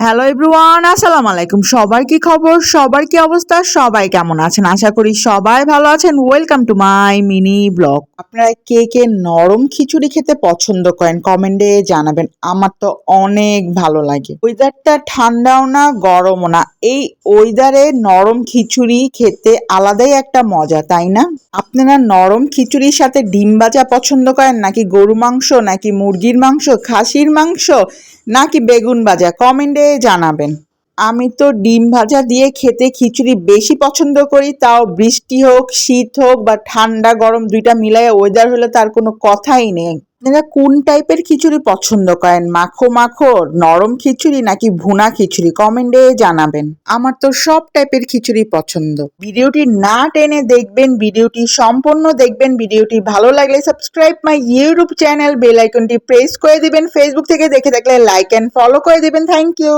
Hello everyone আসসালামু আলাইকুম সবার কি খবর? সবার কি অবস্থা? সবাই কেমন আছেন? আশা করি সবাই ভালো আছেন। Welcome to my mini blog আপনারা কে কে নরম খিচুড়ি খেতে পছন্দ করেন কমেন্টে জানাবেন। আমার তো অনেক ভালো লাগে। ওয়েদারটা ঠান্ডাও না, গরমও না। এই ওয়েদারে নরম খিচুড়ি খেতে আলাদাই একটা মজা, তাই না? আপনারা নরম খিচুড়ির সাথে ডিম ভাজা পছন্দ করেন? নাকি গরু মাংস? নাকি মুরগির মাংস? খাসির মাংস? নাকি বেগুন ভাজা? কমেন্টে জানাবেন। আমি তো ডিম ভাজা দিয়ে খেতে খিচুড়ি বেশি পছন্দ করি, তাও বৃষ্টি হোক, শীত হোক বা ঠান্ডা গরম দুইটা মিলাইয়া ওয়েদার হলে তার কোনো কথাই নেই। আপনারা কোন টাইপের খিচুড়ি পছন্দ করেন? মাখো মাখো, নরম খিচুড়ি নাকি ভুনা খিচুড়ি? কমেন্টে জানাবেন। আমার তো সব টাইপের খিচুড়ি পছন্দ। ভিডিওটি না টেনে দেখবেন, ভিডিওটি সম্পূর্ণ দেখবেন, ভিডিওটি ভালো লাগলে subscribe my YouTube channel bell আইকনটি প্রেস করে দিবেন ফেসবুক থেকে দেখে থাকলে লাইক অ্যান্ড ফলো করে দিবেন। Thank you